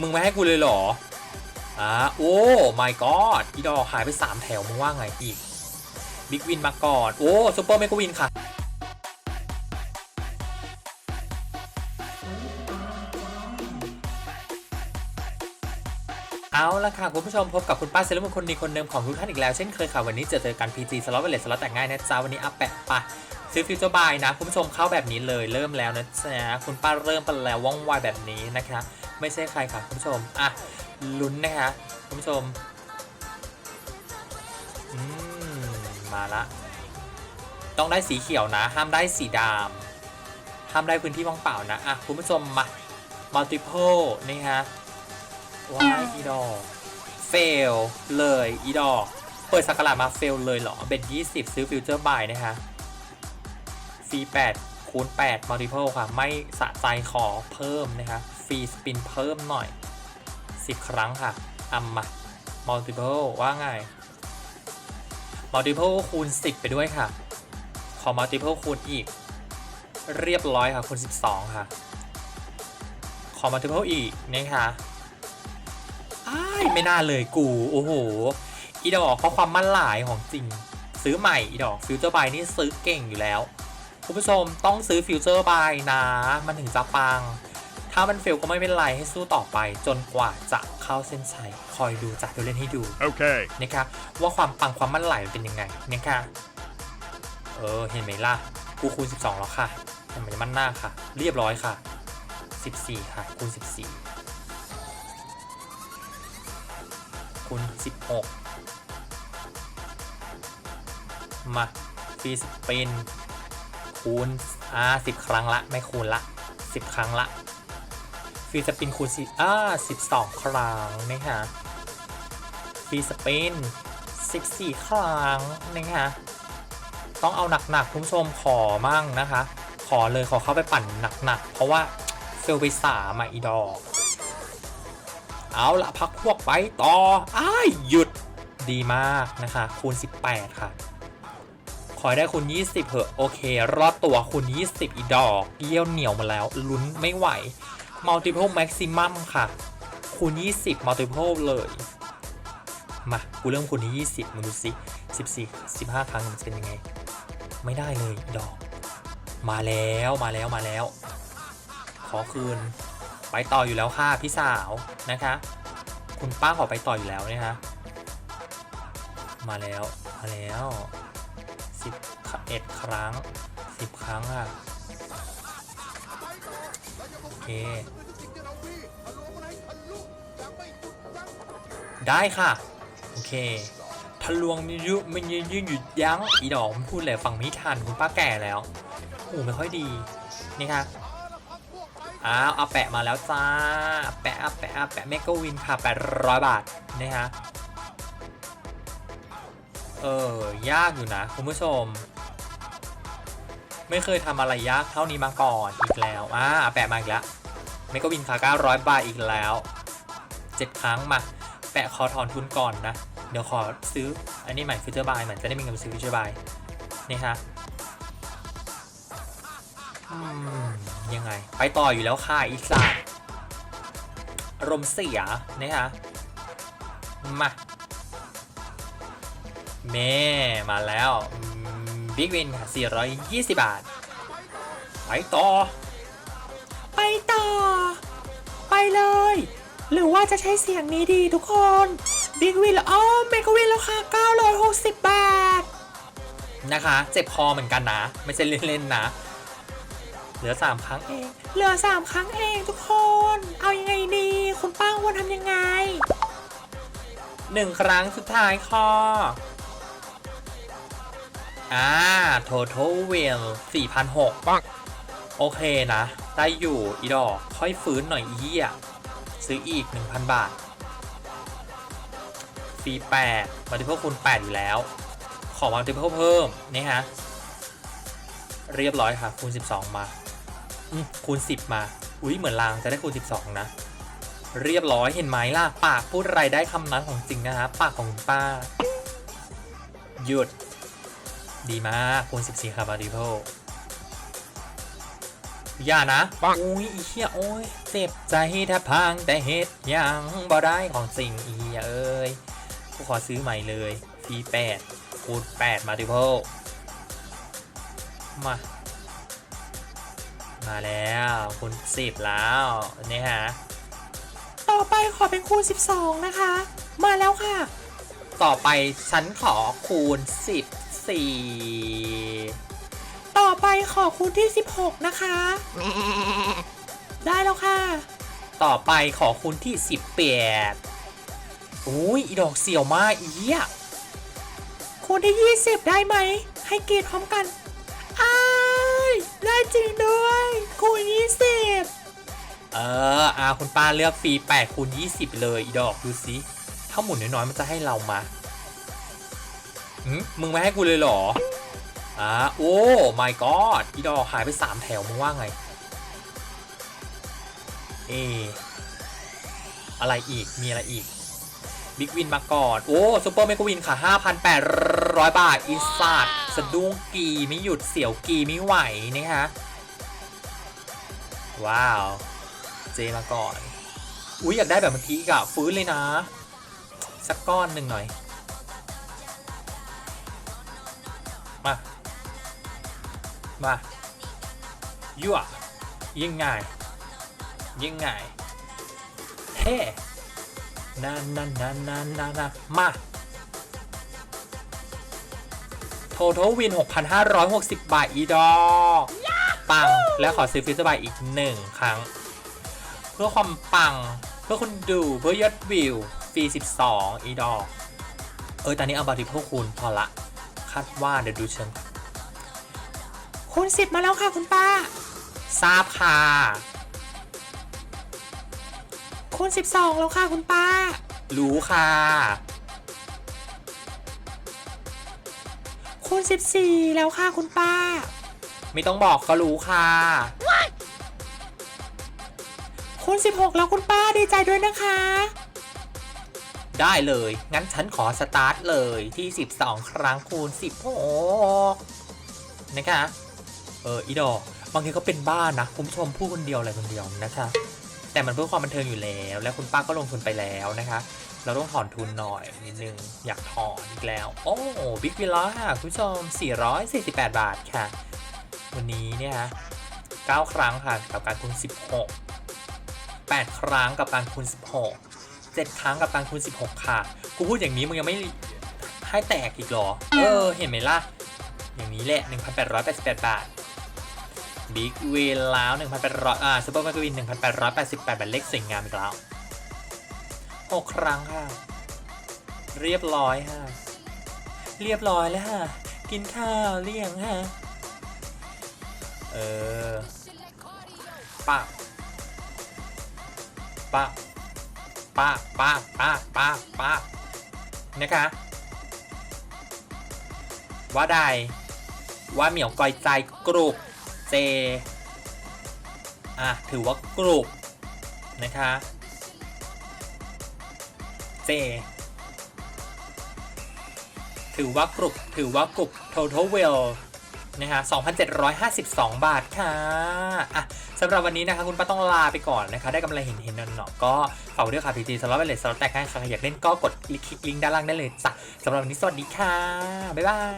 มึงไม่ให้กูเลยเหรอ อ่า โอ้ my god อีดอกหายไป 3 แถว มึงว่าไงอีก บิ๊กวินมาก่อน โอ้ซูเปอร์เมกวินค่ะ เอาละค่ะ คุณผู้ชมพบกับคุณป้าเซเลบคนดีคนเดิมของทุกท่านอีกแล้ว เช่นเคยค่ะ วันนี้เจอเจอกัน PG สล็อตเวลเลสสล็อตแต่งง่ายนะจ๊ะวันนี้อัปแปะปะซื้อฟิวเจอร์บายนะ คุณผู้ชมเข้าแบบนี้เลยเริ่มแล้วนะจ๊ะคุณป้าเริ่มไปแล้วว่องไวแบบนี้นะคะ ไม่ใช่ใครค่ะคุณผู้ชม อะ ลุ้นนะคะคุณผู้ชม อืม มาละ ต้องได้สีเขียวนะ ห้ามได้สีดำห้ามได้พื้นที่ว่างเปล่านะ อะ คุณผู้ชมมา multiple นี่ฮะว้ายอีดอกเฟลเลยอีดอกเปิดสักราชมาเฟลเลยเหรอ เบ็ด20 ซื้อฟิวเจอร์บายนะคะฟรี8คูณ8 multiple ค่ะ ไม่สะใจขอเพิ่มนะคะ ฟรีสปินเพิ่มหน่อย 10 ครั้งค่ะอัมมา multiple ว่าไง multiple คูณ 10 ไปด้วยค่ะ ขอ multiple คูณอีก เรียบร้อยค่ะคูณ 12 ค่ะ ขอ multiple อีกนะคะอ้ายไม่น่าเลยกู โอ้โห อีดอกเพราะความมั่นหลายของจริง ซื้อใหม่อีดอกฟิวเจอร์บายนี่ซื้อเก่งอยู่แล้ว คุณผู้ชมต้องซื้อฟิวเจอร์บายนะ มันถึงจะปัง ถ้ามันเฟลก็ไม่เป็นไรให้สู้ต่อไป จนกว่าจะเข้าเส้นชัยคอยดูจากเดี๋ยวเล่นให้ดู Okay. นะคะว่าความปังความมั่นไหลมันเป็นยังไงนะคะเออเห็นไหมล่ะกูคูณ 12 แล้วค่ะเห็นไหมมันหน้าค่ะ เรียบร้อยค่ะ 14 ค่ะ คูณ 14 คูณ 16 มาฟรีสปินคูณอ่า10 ครั้งละ ไม่คูณละ 10 ครั้งละฟ รีสปินคูณ10อ่า12ครั้งนะฮะฟรีสปิน14ครั้งนะคะต้องเอาหนักๆคุณผู้ชมขอมั่งนะคะ ขอเลยขอเข้าไปปั่นหนักๆ เพราะว่าเฟลไปสามอะอีดอก เอาละพักพวกไปต่ออ้ายหยุดดีมากนะคะ คูณ 18 ค่ะ ขอได้คูณ 20เหอะ โอเค รอดตัวคูณ 20 อีดอก เยี่ยวเหนียวมาแล้ว ลุ้นไม่ไหว multiple maximum ค่ะ คูณ 20 multiple เลย มา กูเริ่มคูณที่ 20มาดูสิ14 15 ครั้งมันจะเป็นยังไง ไม่ได้เลยดอก มาแล้วมาแล้วมาแล้ว ขอคืน ไปต่ออยู่แล้วค่ะพี่สาวนะคะ คุณป้าขอไปต่ออยู่แล้วนะคะมาแล้วมาแล้ว10 11ครั้ง 10 ครั้งอะ โอเค ได้ค่ะ โอเคทะลวงมียุมันยืนยืนหยุดยั้งอีดอกมันพูดเลยฟังไม่ทันคุณป้าแก่แล้วหูไม่ค่อยดีนี่ค่ะอ้าวเอาแปะมาแล้วจ้าแปะอาแปะอาแปะเมกวินค่ะ800 บาทนี่ฮะเออ ยากอยู่นะ คุณผู้ชม ไม่เคยทำอะไรยากเท่านี้มาก่อนอีกแล้วอ่าเอาแปะมาอีกแล้วเมกวินค่ะ900 บาทอีกแล้ว 7 ครั้งมา แปะขอถอนทุนก่อนนะ เดี๋ยวขอซื้ออันนี้ใหม่ฟิวเจอร์บายเหมือนจะได้มีเงินซื้อฟิวเจอร์บายนี่ฮะยังไง ไปต่ออยู่แล้วค่ะอีสามอารมณ์เสียนี่ฮะมาเม่มาแล้วบิ๊กวินค่ะ420 บาท ไปต่อ ไปต่อ ไปเลย หรือว่าจะใช้เสียงนี้ดีทุกคนบิ๊กวินแล้วอ๋อเมกวินแล้วค่ะ960 บาท นะคะ เจ็บคอเหมือนกันนะ ไม่ใช่เล่นๆนะ เหลือ 3 ครั้งเอง เหลือ 3 ครั้งเองทุกคน เอายังไงดี คุณป้าควรทำยังไง1ครั้งสุดท้ายค่ะอ่า total win 4,600ปังโอเคนะ ได้อยู่อีดอก ค่อยฟื้นหน่อยอีเหี้ย ซื้ออีก 1,000 บาทฟรี8 multiple คูณ8 อยู่แล้ว ขอ multiple เพิ่มนี่ฮะ เรียบร้อยค่ะ คูณ 12 มาอืมคูณ 10 มา อุ้ยเหมือนลางจะได้คูณ 12 นะ เรียบร้อยเห็นไหมล่ะ ปากพูดอะไรได้คำนั้นของจริงนะฮะ ปากของคุณป้า หยุด ดีมากคูณ 14 ค่ะ multiple อย่านะโอ้ยอีเหี้ยโอ้ยเจ็บใจแทบพังแต่เหตุยังบ่ได้ของสิ่งอีเหี้ยเอ้ยกูขอซื้อใหม่เลยฟีแปดคูณแปดมาติเพลมา มาแล้วคูณสิบแล้วนี่ฮะต่อไปขอเป็นคูณ12นะคะ มาแล้วค่ะ ต่อไปฉันขอคูณ14 ต่อไปขอคูณที่ 16 นะคะ ได้แล้วค่ะ ต่อไปขอคูณที่ 18อุ้ยอีดอกเสี่ยวมากอีเหี้ยคูณที่ 20 ได้ไหม ให้เกรดพร้อมกันอ้ายได้จริงด้วยคูณ 20 เอออาคุณป้าเลือกฟรี8คูณ20 เลยอีดอกดูสิถ้าหมุนน้อยๆมันจะให้เรามาหืมมึงไม่ให้กูเลยเหรอ อ่าโอ้ my god อีดอกหายไป 3 แถวมึงว่าไง เอ อะไรอีกมีอะไรอีกบิ๊กวินมาก่อน โอ้ซูเปอร์เมกวินค่ะ 5,800 บาท อีสัตว์สะดุ้งกีไม่หยุดเสียวกีไม่ไหวนะฮะว้าว เจมาก่อน อุ้ยอยากได้แบบเมื่อกี้อีกอะฟื้นเลยนะ สักก้อนหนึ่งหน่อย มา มายั่วยิ่งง่ายยิ่งง่ายเฮ้นั่นนั่นนั่นนั่นนั่นนะมาโททวิน 6,560 บาท อีดอ ปัง และขอซื้อฟิสบายอีกหนึ่งครั้ง เพื่อความปัง เพื่อคนดูเพื่อยอดวิวฟรี 12 อีดอ เออตอนนี้เอาบาริพวกคุณพอละ คาดว่าเดี๋ยวดูเชิง คูณ10มาแล้วค่ะคุณป้า ทราบค่ะคูณ12แล้วค่ะคุณป้า รู้ค่ะคูณ14แล้วค่ะคุณป้า ไม่ต้องบอกก็รู้ค่ะคูณ16แล้วคุณป้าดีใจด้วยนะคะ ได้เลย งั้นฉันขอสตาร์ทเลยที่ 12 ครั้งคูณ 16 นะคะ เอออีดอกบางทีก็เป็นบ้านนะคุณผู้ชมพูดคนเดียวอะไรคนเดียวนะคะ แต่มันเพื่อความบันเทิงอยู่แล้ว และคุณป้าก็ลงทุนไปแล้วนะคะ เราต้องถอนทุนหน่อยนิดนึงอยากถอนอีกแล้ว โอ้บิ๊กวิลล่าค่ะคุณผู้ชม 448 บาทค่ะ วันนี้เนี่ยฮะ9ครั้งค่ะกับการคูณ 16 8 ครั้งกับการคูณ 16 7 ครั้งกับการคูณ 16 ค่ะ กูพูดอย่างนี้มึงยังไม่ให้แตกอีกเหรอ เออ เห็นไหมล่ะ อย่างนี้แหละ 1,888 บาท บิ๊กวินแล้ว 1,800 อ่าซูเปอร์มาร์เก็ตวิน 1,888บาทเลขสวยงามอีกแล้ว6ครั้งค่ะ เรียบร้อยค่ะ เรียบร้อยแล้วค่ะ กินข้าวเลี่ยงฮะเออปะปะปะปะปะปะปะนะคะ ว่าใดว่าเหมียวกอยใจกรุบ เจอะถือว่ากรุบนะคะเจถือว่ากรุบถือว่ากรุบ total well นะฮะ2,752 บาทค่ะอะสำหรับวันนี้นะคะคุณป้าต้องลาไปก่อนนะคะ ได้กำไรเห็นเห็นๆเนาะก็ฝากด้วยค่ะพีจีสำหรับเลาสำหรับแต่งงานใครอยากเล่นก็กดคลิกลิงก์ด้านล่างได้เลยจ้ะสำหรับวันนี้สวัสดีค่ะ บ๊ายบาย